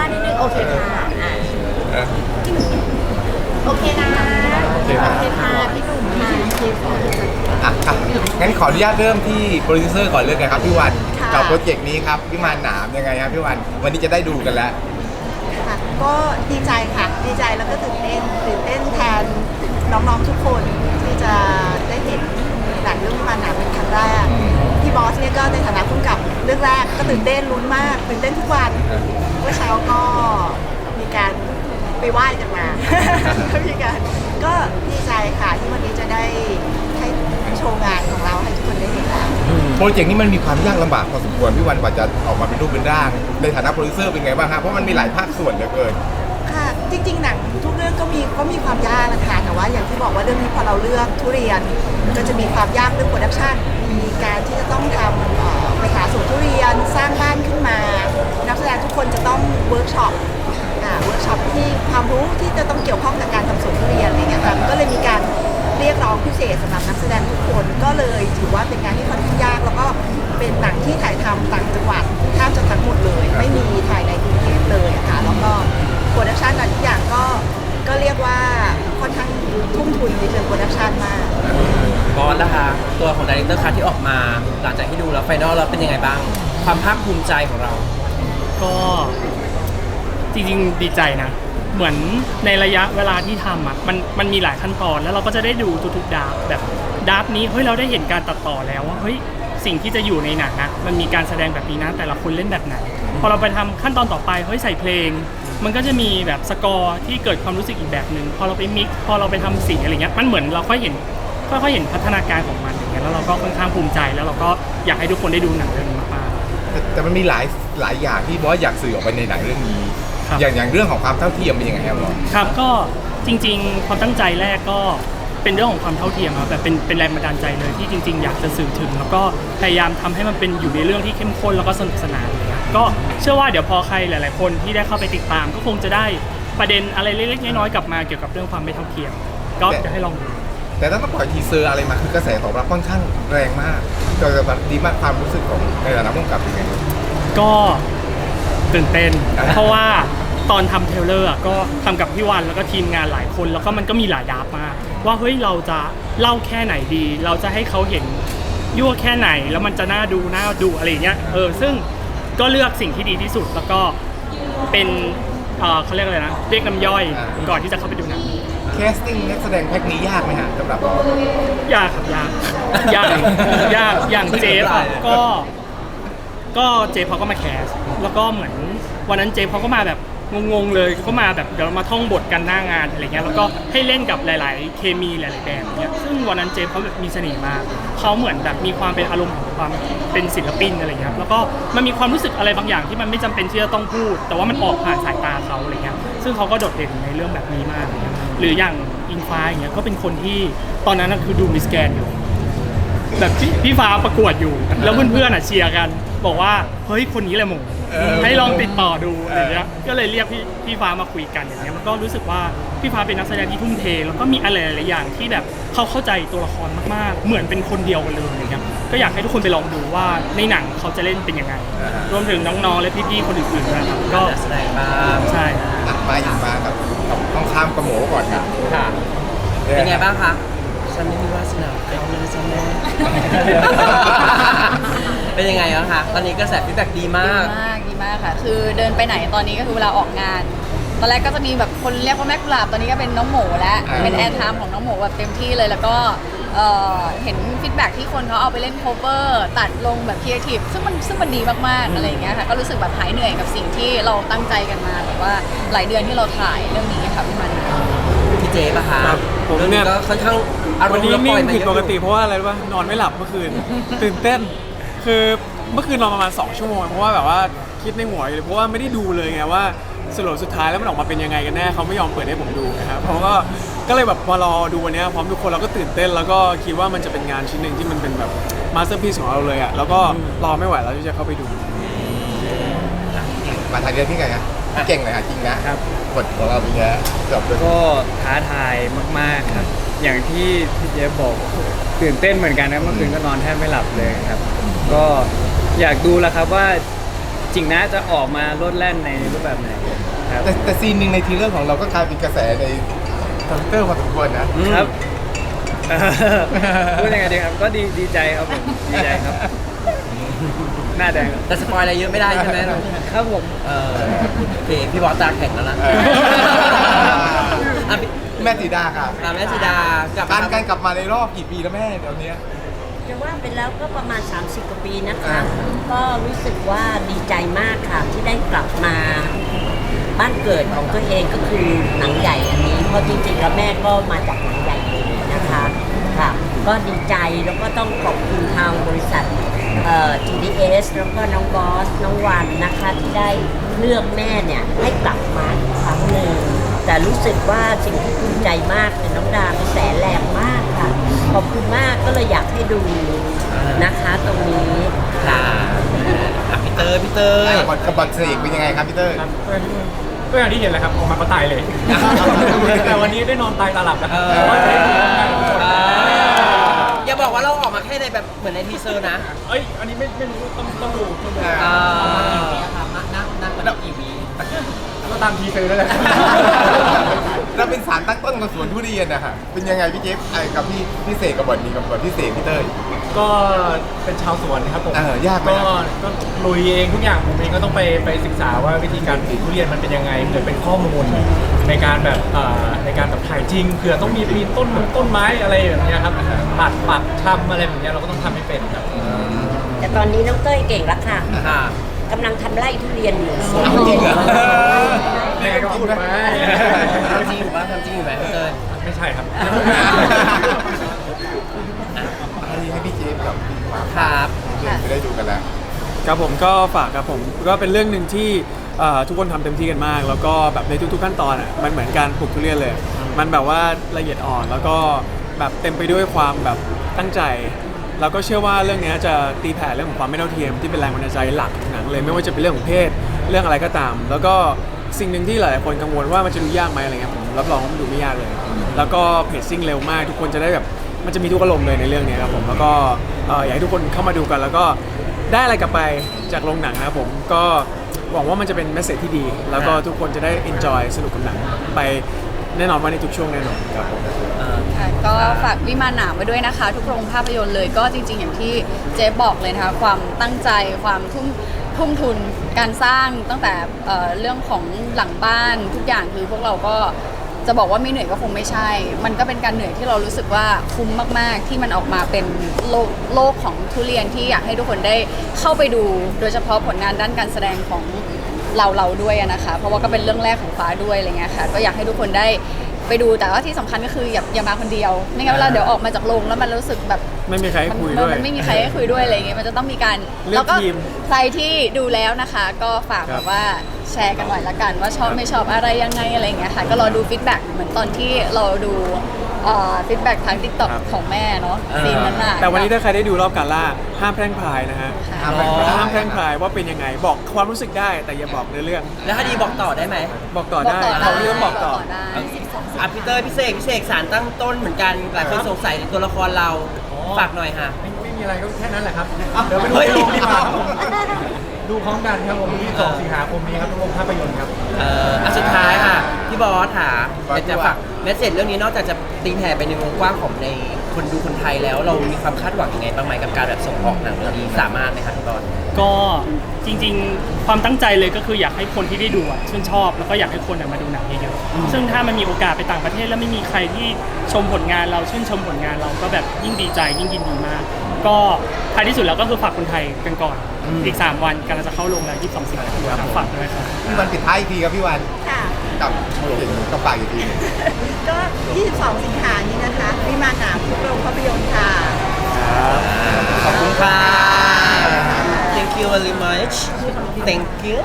ด้านนิดนึงโอเคค่ะอะเออโอเคนะโอเคครับโอเคค่ะพี่หนุ่มค่ะโอเคค่ะอะอะงั้นขออนุญาตเริ่มที่โปรดิวเซอร์ก่อนเลยนะครับพี่วันค่ะกับโปรเจกต์นี้ครับพี่มานหนามยังไงครับพี่วันวันนี้จะได้ดูกันแล้ว ค่ะก็ดีใจค่ะ ดีใจแล้วก็ตื่นเต้นตื่นเต้นแทนน้องๆทุกคนที่จะได้เห็นหนังเรื่องมาหนาเป็นครั้งแรกพี่บอสเนี่ยก็ในฐานะผู้กำกับเรื่องแรกก็ตื่นเต้นลุ้นมากตื่นเต้นทุกวันเมื่อเช้าก็มีการไปไหว้กันมาก็มีการก็ดีใจค่ะที่วันนี้จะได้ให้โชว์งานของเราให้ทุกคนได้เห็นแล้วโปรเจกต์นี้มันมีความยากลำบากพอสมควรพี่วันกว่าจะออกมาเป็นรูปเป็นร่าง ในฐานะโปรดิวเซอร์เป็นไงบ้างครับเพราะมันมีหลายภาคส่วนเหลือเกินค่ะจริง ๆ หนังทุกเรื่องก็มีก็มีความยากนะคะแต่ว่าอย่างที่บอกว่าเรื่องนี้พอเราเลือกทุเรียน ก็จะมีความยากเรื่องโปรดักชันมีการที่จะต้อง เวิร์กช็อปอ่าเวิร์กช็อปที่ความรู้ที่จะต้องเกี่ยวข้องกับการทำสวนทุเรียนอะไรเงี้ยค่ะมันก็เลยมีการเรียกร้องพิเศษสำหรับนักแสดงทุกคนก็เลยถือว่าเป็นงานที่ค่อนข้างยาก แล้วก็เป็นหนังที่ถ่ายทำต่างจังหวัดแทบจะทั้งหมดเลย ไม่มีถ่ายในกรุงเทพเลยอะค่ะแล้วก็โปรดักชันทุกอย่างก็ก็เรียกว่าค่อนข้างทุ่มทุนในเชิงโปรดักชันมากบอสนะคะตัวของดีเรคเตอร์คัทที่ออกมา หลังจากที่ดูแล้วไฟนอลแล้วเป็นยังไงบ้าง ความภาคภูมิใจของเรา ก็ จริงๆ ดีใจนะ เหมือนในระยะเวลาที่ทำอะมันมันมีหลายขั้นตอนแล้วเราก็จะได้ดูทุกๆดาบแบบดาบนี้เฮ้ยเราได้เห็นการตัดต่อแล้วว่าเฮ้ยสิ่งที่จะอยู่ในหนังอะมันมีการแสดงแบบนี้นะแต่ละคนเล่นแบบไหน พอเราไปทำขั้นตอนต่อไปเฮ้ยใส่เพลง มันก็จะมีแบบสกอร์ที่เกิดความรู้สึกอีกแบบหนึ่งพอเราไปมิกพอเราไปทำสีอะไรเงี้ยมันเหมือนเราค่อยเห็นค่อยๆเห็นพัฒนาการของมันอย่างเงี้ยแล้วเราก็ค่อนข้างภูมิใจแล้วเราก็อยากให้ทุกคนได้ดูหนังเรื่องนี้มากๆแต่แต่มันมีหลายหลายอย่างที่บอสอยากสื่อออกไปในหนังเรื่องนี้ ครับ อย่างอย่างเรื่องของความเท่าเทียมเป็นยังไงครับบอสครับก็จริงๆ ความตั้งใจแรกก็เป็นเรื่องของความเท่าเทียมครับแบบเป็นเป็นแรงบันดาลใจเลยที่จริง ๆ อยากจะสื่อถึง แล้วก็พยายามทำให้มันเป็นอยู่ในเรื่องที่เข้มข้นแล้วก็สนุกสนานเลยครับก็เชื่อว่าเดี๋ยวพอใครหลาย ๆ คนที่ได้เข้าไปติดตาม ก็คงจะได้ประเด็นอะไรเล็กๆน้อยๆกลับมาเกี่ยวกับเรื่องความไม่เท่าเทียม ก็จะให้ลองดู แต่ถ้าต้องปล่อยทีเซอร์อะไรมาคือกระแสตอบรับค่อนข้างแรงมากก็จะดีมากความรู้สึกของในฐานะผู้กำกับเป็นไง ก็ตื่นเต้น อ่า เพราะว่า ตอนทำเทรลเลอร์อะก็ทำกับพี่วันแล้วก็ทีมงานหลายคน แล้วก็มันก็มีหลายดาบมากว่าเฮ้ยเราจะเล่าแค่ไหนดี เราจะให้เขาเห็นยั่วแค่ไหนแล้วมันจะน่าดูน่าดูอะไรอย่างเงี้ยเออซึ่งก็เลือกสิ่งที่ดีที่สุดแล้วก็เป็นเอ่อเขาเรียกอะไรนะเรียกน้ำย่อยก่อนที่จะเข้าไปดูหนังแคสติ้งนักแสดงแพ็กนี้ยากไหมฮะสำหรับบอสยากครับยากยากยากอย่างเจฟอะก็ก็เจฟเขาก็มาแคส แล้วก็เหมือนวันนั้นเจฟเขาก็มาแบบ งงๆเลยเขามาแบบเดี๋ยวเรามาท่องบทกันหน้างานอะไรเงี้ยแล้วก็ให้เล่นกับหลาย ๆ เคมีหลายๆแบบเนี้ยซึ่งวันนั้นเจฟเขาแบบมีเสน่ห์มากเขาเหมือนแบบมีความเป็นอารมณ์ของความเป็นศิลปินอะไรเงี้ยแล้วก็มันมีความรู้สึกอะไรบางอย่างที่มันไม่จำเป็นที่จะต้องพูด แต่ว่ามันออกผ่านสายตาเขาอะไรเงี้ยซึ่งเขาก็โดดเด่นในเรื่องแบบนี้มาก หรืออย่างอิงฟ้าอย่างเงี้ยก็เป็นคนที่ตอนนั้นคือดูมิสแกนอยู่แบบพี่ฟ้าประกวดอยู่ แล้วเพื่อนๆอะเชียร์กัน บอกว่าเฮ้ยคนนี้แหละหม ให้ลองติดต่อดูอะไรเงี้ยก็เลยเรียกพี่พี่ฟ้ามาคุยกันอย่างเงี้ยมันก็รู้สึกว่าพี่ฟ้าเป็นนักแสดงที่ทุ่มเท แล้วก็มีอะไรหลายๆอย่างที่แบบเขาเข้าใจตัวละครมากๆ เหมือนเป็นคนเดียวกันเลยอะไรเงี้ยก็อยากให้ทุกคนไปลองดูว่าในหนังเขาจะเล่นเป็นยังไง รวมถึงน้องๆและพี่ๆคนอื่นๆนะครับก็แสดงบ้างใช่อะมาอีกมากับกับต้องข้ามกระโหมก่อนครับค่ะเป็นไงบ้างคะฉันไม่มีวาสนาเขาเลยจ้ะแม่เป็นยังไงบ้างคะตอนนี้กระแสฟีดแบ็กดีมากดีมากดี มากค่ะ คือเดินไปไหนตอนนี้ก็คือเวลาออกงาน ตอนแรกก็จะมีแบบคนเรียกว่าแม่กุหลาบตอนนี้ก็เป็นน้องหมูแล้วอ่าเป็นแอร์ไทม์ของน้องหมูแบบเต็มที่เลยแล้วก็เอ่อเห็นฟีดแบ็กที่คนเขาเอาไปเล่นโคเวอร์ตัดลงแบบครีเอทีฟซึ่งมันซึ่งมันดีมากๆอะไรอย่างเงี้ยค่ะก็รู้สึกแบบหายเหนื่อยกับสิ่งที่เราตั้งใจกันมาแบบว่าหลายเดือนที่เราถ่ายเรื่องนี้ค่ะพี่มันพี่เจปะคะครับผมเรื่องเนี่นี้ยก็ค่อนข้างอารวัมนณ์นี้เราปนิ่ล่อยงมาผิดเยอะปกติเพราะว่าอะไรรู้ป่ะนอนไม่หลับเมื่อคืน ตื่นเต้น คือเมื่อคืนนอนประมาณ 2 ชั่วโมง เพราะว่าแบบว่า คิดในหัวอยู่เลยเพราะว่าไม่ได้ดูเลยไงว่าสรุปสุดท้ายแล้วมันออกมาเป็นยังไงกันแน่เขาไม่ยอมเปิดให้ผมดูนะครับเพราะก็ก็เลยแบบมารอดูวันเนี้ยพร้อมทุกคนเราก็ตื่นเต้น แล้วก็คิดว่ามันจะเป็นงานชิ้นหนึ่งที่มันเป็นแบบมาสเตอร์พีซของเราเลยอะแล้วก็รอไม่ไหวแล้วที่จะเข้าไปดู มาทางเดียวพี่ไงฮะพี่เก่งเลยฮะจริงนะครับ บทของเราเป็นไงจบเลยก็ท้าทายมากๆครับ อย่างที่พี่เจฟบอกตื่นเต้นเหมือนกันนะเมื่อคืนก็นอนแทบไม่หลับเลยครับ ก็อยากดูแล้วครับว่า จริงนะจะออกมาโลดแล่นในรูปแบบไหนครับแต่แต่ซีนหนึ่งในทีเลอร์ของเราก็กลายเป็นกระแสในทวิตเตอร์พอสมควรนะ ครับเอ่อพูดยังไงดีครับก็ดีดีใจครับผมดีใจครับ หน้าแดงแต่สปอยอะไรเยอะไม่ได้ใช่ไหมครับผม เออโอเคพี่บอสตาแข็งแล้วนะเออ อะพี่แม่สีดาค่ะอะแม่สีดากลับการมาการกลับมาในรอบกี่ปีแล้วแม่เดี๋ยวนี้ จะว่าไปแล้วก็ประมาณ 30กว่าปีนะคะ ก็รู้สึกว่าดีใจมากค่ะที่ได้กลับมาบ้านเกิดของตัวเองก็คือหนังใหญ่อันนี้ เพราะจริงๆแล้วแม่ก็มาจากหนังใหญ่เลยนะคะค่ะ ก็ดีใจแล้วก็ต้องขอบคุณทางบริษัทเอ่อ GDS แล้วก็น้องบอส น้องวันนะคะที่ได้เลือกแม่เนี่ยให้กลับมาอีกครั้งหนึ่งแต่รู้สึกว่าสิ่งที่ภูมิใจมากคือน้องดากระแสแรงมากค่ะ ขอบคุณมากก็เลยอยากให้ดูนะคะตรงนี้ค่ะอะพี่เตอร์พี่เตอร์กับบอลกับบอลเสกเป็นยังไงครับพี่เตอร์ก็อย่างที่เห็นแหละครับออกมาก็ตายเลย แต่วันนี้ได้นอนตายตาหลับแล้วเออเพราะว่าจะได้ดูพร้อมกันทุกคนอ่าอย่าบอกว่าเราออกมาแค่ในแบบเหมือนในทีเซอร์นะเอ้ยอันนี้ไม่ไม่รู้ต้องต้องดูต้องดูอ่า นั่งนั่งนั่งกี่วีก็ตามทีเซอร์นั่นแหละ เราเป็นสารตั้งต้นของสวนทุเรียนนะฮะเป็นยังไงพี่เจฟไอ้กับพี่พี่เสกกับบอลนี้กับบอลพี่เสกพี่เต้ย ก็เป็นชาวสวนครับผมเออยากไหมก็ครับ ก็ลุยเองทุกอย่างผมเองก็ต้องไปไปศึกษาว่าวิธีการปลูกทุเรียนมันเป็นยังไงเผื่อเป็นข้อมูลในการแบบเอ่อในการแบบถ่ายจริงเผื่อต้องมีมีต้นต้นไม้อะไรแบบเนี้ยครับปัดปัดทำอะไรแบบเนี้ยเราก็ต้องทำให้เป็นครับแต่ตอนนี้น้องเต้ยเก่งแล้วค่ะค่ะกำลังทำไร่ทุเรียนอยู่ เอาจริงเหรอ แม่ก็พูดไปทำจริงอยู่ปะทำจริงอยู่ไหมพี่เตอร์ไม่ใช่ครับให้พี่เจฟกับพี่มาครับจะได้ดูกันแล้ว ครับผมก็ฝากครับผมก็เป็นเรื่องหนึ่งที่เอ่อทุกคนทำเต็มที่กันมาก แล้วก็แบบในทุกๆขั้นตอนอะมันเหมือนการปลูกทุเรียนเลย มันแบบว่าละเอียดอ่อนแล้วก็แบบเต็มไปด้วยความแบบตั้งใจแล้วก็เชื่อว่าเรื่องเนี้ยจะตีแผ่เรื่องของความไม่เท่าเทียมที่เป็นแรงบันดาลใจหลักของหนังเลย ไม่ว่าจะเป็นเรื่องของเพศเรื่องอะไรก็ตาม แล้วก็ สิ่งหนึ่งที่หลายๆคนกังวลว่ามันจะดูยากไหมอะไรเงี้ยผมรับรองว่ามันดูไม่ยากเลย แล้วก็เพจซิ่งเร็วมากทุกคนจะได้แบบมันจะมีทุกอารมณ์เลยในเรื่องเนี้ยครับผมแล้วก็เอ่ออยากให้ทุกคนเข้ามาดูกัน แล้วก็ได้อะไรกลับไปจากโรงหนังนะครับผมก็หวังว่ามันจะเป็นเมสเซจที่ดี แล้วก็ทุกคนจะได้ enjoy สนุกกับหนังไปแน่นอนว่าในทุกช่วงแน่นอนครับผม ค่ะก็ฝากวิมานหนามไว้ด้วยนะคะ ทุกโรงภาพยนตร์เลยก็จริง ๆ อย่างที่เจ๊บอกเลยนะคะ ความตั้งใจความทุ่ม ทุ่มทุนการสร้างตั้งแต่เรื่องของหลังบ้านทุกอย่างคือพวกเราก็จะบอกว่าไม่เหนื่อยก็คงไม่ใช่ มันก็เป็นการเหนื่อยที่เรารู้สึกว่าคุ้มมาก ๆ ที่มันออกมาเป็นโลกโลกของทุเรียนที่อยากให้ทุกคนได้เข้าไปดู โดยเฉพาะผลงานด้านการแสดงของเราเราด้วยนะคะ เพราะว่าก็เป็นเรื่องแรกของฟ้าด้วยอะไรเงี้ยค่ะ ก็อยากให้ทุกคนได้ ไปดูแต่ว่าที่สำคัญก็คืออย่าอย่ามาคนเดียวไม่งั้นเวลาเดี๋ยวออกมาจากโรงแล้วมันรู้สึกแบบ ไม่มีใครให้คุยมันด้วย มันไม่มีใครให้คุยด้วยอะไรเงี้ยมันจะต้องมีการเลือกแล้วก็ทีมใครที่ดูแล้วนะคะ ก็ฝากครัแบบ บว่าแชร์กันหน่อยละกัน ว่าชอบไม่ชอบอะไรยังไงอะไรเงี้ยค่ะ ก็รอดูฟีดแบ็กเหมือนตอนที่เราดู ฟีดแบ็กทางทิกตอกของแม่เนาะซีนนั้นน่ะแต่วันนี้ถ้าใครได้ดูรอบการล่าห้ามแพร่งพรายนะฮะค่ะห้ามแพร่งพราย ห้ามแพร่งพรายว่าเป็นยังไงบอกความรู้สึกได้แต่อย่าบอกในอเรื่อง แล้วคดีบอกต่อได้ไหมบอกต่อได้บอกต่อเขาเรื่องบอกต่อ ได้อะพี่เตอร์พี่เสกพี่เสกสารตั้งต้นเหมือนกันหลายคนสงสัยในตัวละครเราฝากหน่อยค่ะ ไม่ไม่มีอะไรก็แค่นั้นแหละครับ เดี๋ยวไปดูในโรงดีกว่า ดูพร้อมกันครับผมที่2สิงหาคมนี้ครับทุกโรงภาพยนตร์ครับ เอ่ออะสุดท้ายค่ะ พี่บอสค่ะบอสอยากจะฝากเมสเซจเรื่องนี้นอกจากจะตีแผ่ไปในวงกว้างของในคนดูคนไทยแล้วเรามีความคาดหวังยังไงบ้างไหมกับการแบบส่งออกหนังเรื่องนี้สามารถไหมคะพี่บอส ก็จริงๆ ความตั้งใจเลยก็คืออยากให้คนที่ได้ดูอะชื่นชอบ แล้วก็อยากให้คนอะมาดูหนังเยอะๆซึ่งถ้ามันมีโอกาสไปต่างประเทศแล้วไม่มีใครที่ชมผลงานเราชื่นชมผลงานเราก็แบบยิ่งดีใจยิ่งยินดีมาก ก็ท้ายที่สุดแล้วก็คือฝากคนไทยกันก่อน อีก 3 วันกำลังจะเข้าโรงแล้ว22สิงหาคมครับฝากด้วยครับ พี่วันปิดท้ายอีกทีครับพี่วันค่ะ กับกับปากอีกทีหนึงก็ 22 สิงหานี้นะคะ วิมานหนามทุกโรงภาพยนตร์ค่ะ ขอบคุณค่ะ thank you very much thank you